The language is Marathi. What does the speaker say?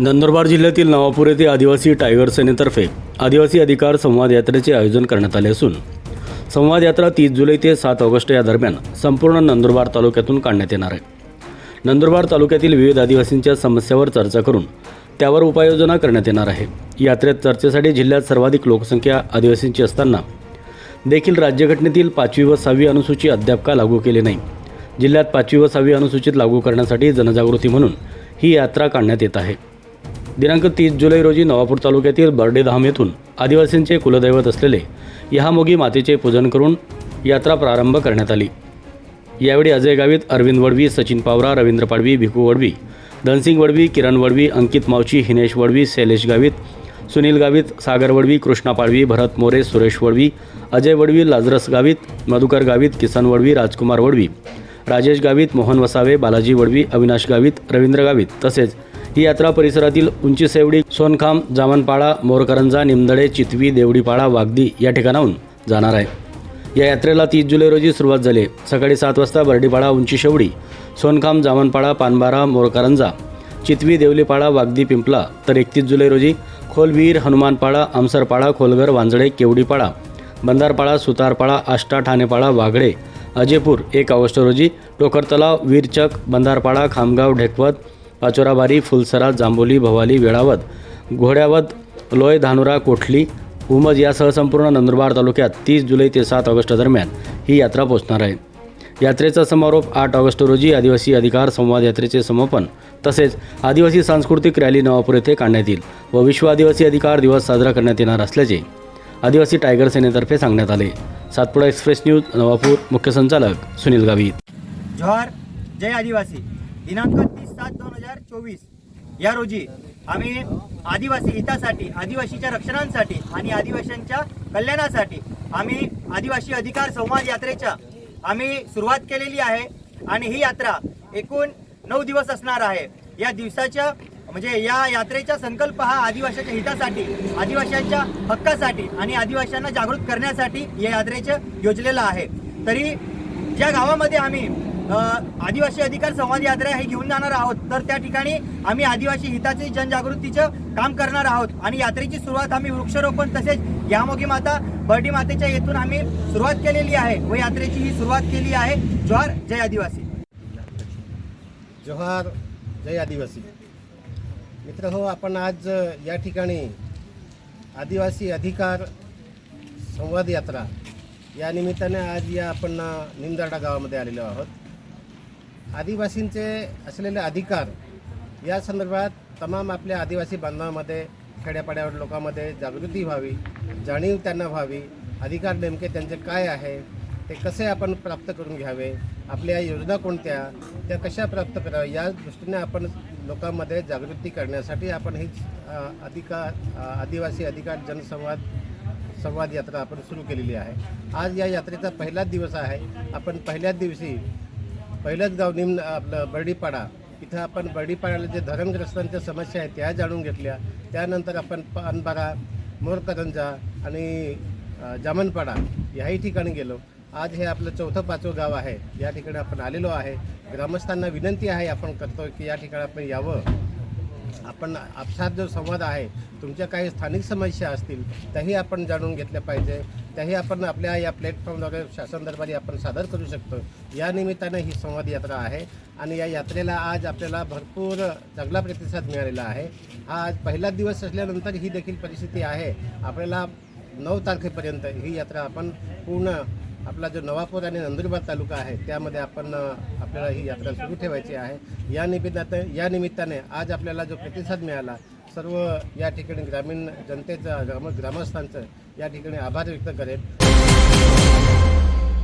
नंदुरबार जिल्ह्यातील नवापूर येथे आदिवासी टायगर सेनेतर्फे आदिवासी अधिकार संवाद यात्रेचे आयोजन करण्यात आले असून संवाद यात्रा तीस जुलै ते सात ऑगस्ट या दरम्यान संपूर्ण नंदुरबार तालुक्यातून काढण्यात येणार आहे. नंदुरबार तालुक्यातील विविध आदिवासींच्या समस्यावर चर्चा करून त्यावर उपाययोजना करण्यात येणार आहे. यात्रेत चर्चेसाठी जिल्ह्यात सर्वाधिक लोकसंख्या आदिवासींची असताना देखील राज्यघटनेतील पाचवी व सहावी अनुसूची अद्याप का लागू केली नाही. जिल्ह्यात पाचवी व सहावी अनुसूचित लागू करण्यासाठी जनजागृती म्हणून ही यात्रा काढण्यात येत आहे. दिनांक तीस जुलै रोजी नवापूर तालुक्यातील बर्डेधाम येथून आदिवासींचे कुलदैवत असलेले यहामोगी मातेचे पूजन करून यात्रा प्रारंभ करण्यात आली. यावेळी अजय गावित अरविंद वडवी सचिन पावरा रवींद्र पाडवी भिकू वडवी धनसिंग वडवी किरण वडवी अंकित मावची हिनेश वडवी शैलेश गावित सुनील गावित सागर वडवी कृष्णा पाडवी भरत मोरे सुरेश वडवी अजय वडवी लाजरस गावित मधुकर गावित किसन वडवी राजकुमार वडवी राजेश गावित मोहन वसावे बालाजी वडवी अविनाश गावित रवींद्र गावित तसेच ही यात्रा परिसरातील उंची सेवडी सोनखाम जामनपाडा मोरकरंजा निमदडे चितवी देवडीपाडा वागदी या ठिकाणाहून जाणार आहे. या यात्रेला तीस जुलै रोजी सुरुवात झाली. सकाळी सात वाजता बर्डीपाडा उंची शेवडी सोनखाम जामनपाडा पानबारा मोरकरंजा चितवी देवलीपाडा वागदी पिंपला तर एकतीस जुलै रोजी खोलवीर हनुमानपाडा आमसरपाडा खोलघर वांजळे केवडीपाडा बंधारपाडा सुतारपाडा आष्टा ठाणेपाडा वाघळे अजयपूर एक ऑगस्ट रोजी टोकरतलाव वीरचक बंधारपाडा खामगाव ढेकवत पाचोराबारी फुलसरा जांभोली भवाली वेळावत घोड्यावत लोय धानुरा कोठली उमज यासह संपूर्ण नंदुरबार तालुक्यात तीस जुलै ते सात ऑगस्ट दरम्यान ही यात्रा पोहोचणार आहे. यात्रेचा समारोप आठ ऑगस्ट रोजी आदिवासी अधिकार संवाद यात्रेचे समापन तसेच आदिवासी सांस्कृतिक रॅली नवापूर येथे काढण्यात येईल व विश्व आदिवासी अधिकार दिवस साजरा करण्यात येणार असल्याचे आदिवासी टायगर सेनेतर्फे सांगण्यात आले. सातपुडा एक्सप्रेस न्यूज नवापूर मुख्य संचालक सुनील गावित. जोहार जय आदिवासी. दिनांक तीस सात दोन हजार चोवीस. या रोजी आम्ही आदिवासी हितासाठी आदिवासीच्या रक्षणांसाठी आणि आदिवासींच्या कल्याणासाठी आम्ही आदिवासी अधिकार संवाद यात्रेच्या आम्ही सुरुवात केलेली आहे आणि ही यात्रा एकूण नऊ दिवस असणार आहे. या दिवसाच्या म्हणजे या यात्रेचा संकल्प हा आदिवासीच्या हितासाठी आदिवासींच्या हक्कासाठी आणि आदिवासींना जागृत करण्यासाठी या यात्रेचं योजलेलं आहे. तरी ज्या गावामध्ये आम्ही आदिवासी अधिकार संवाद यात्रा हे घेऊन जाणार आहोत. तर त्या ठिकाणी आम्ही आदिवासी हिताचे जनजागृतीचं काम करणार आहोत. आणि यात्रेची सुरुवात आम्ही वृक्षारोपण तसेच यामोगी माता बर्डी मातेच्या येथून आम्ही सुरुवात केलेली आहे. व यात्रेची ही सुरुवात केली आहे. जोहार जय आदिवासी. जोहार जय आदिवासी. मित्र हो आपण आज या ठिकाणी आदिवासी अधिकार संवाद यात्रा या निमित्ताने आज या आपण अ, निमदाडा गावामध्ये आलेलो आहोत. आदिवासींचे असलेले अधिकार या संदर्भात तमाम आपल्या आदिवासी बांधवामध्ये खेड्यापाड्यावर लोकांमध्ये जागृती व्हावी जाणीव त्यांना व्हावी अधिकार नेमके त्यांचे काय आहे ते कसे आपण प्राप्त करून घ्यावे आपल्या योजना कोणत्या त्या कशा प्राप्त कराव्या या दृष्टीने आपण लोकांमध्ये जागृती करण्यासाठी आपण हीच अधिकार आदिवासी अधिकार जनसंवाद संवाद यात्रा आपण सुरू केलेली आहे. आज या यात्रेचा पहिलाच दिवस आहे. आपण पहिल्याच दिवशी पहिलंच गाव निम्न आपलं बर्डीपाडा इथं आपण बर्डीपाड्याला जे धरणग्रस्तांच्या समस्या आहेत त्या जाणून घेतल्या. त्यानंतर आपण पानबारा मोरकरंजा आणि जामनपाडा याही ठिकाणी गेलो. आज हे आपलं चौथं पाचवं गाव आहे. या ठिकाणी आपण आलेलो आहे. ग्रामस्थांना विनंती आहे आपण करतो की या ठिकाणी आपण यावं. आपण आपसात जो संवाद आहे तुमच्या काही स्थानिक समस्या असतील त्याही आपण जाणून घेतल्या पाहिजे. त्याही आपण आपल्या या प्लॅटफॉर्मद्वारे शासन दरबारी आपण सादर करू शकतो. या निमित्ताने ही संवाद यात्रा आहे आणि या यात्रेला आज आपल्याला भरपूर चांगला प्रतिसाद मिळालेला आहे. हा आज पहिला दिवस असल्यानंतर ही देखील परिस्थिती आहे. आपल्याला नऊ तारखेपर्यंत ही यात्रा आपण पूर्ण आपला जो नवापूर आणि नंदुरबार तालुका आहे त्यामध्ये आपण आपल्याला ही यात्रा सुरू ठेवायची आहे. या निमित्ताने या निमित्ताने आज आपल्याला जो प्रतिसाद मिळाला सर्व या ठिकाणी ग्रामीण जनतेचं ग्राम ग्रामस्थांचं या ठिकाणी आभार व्यक्त करेन.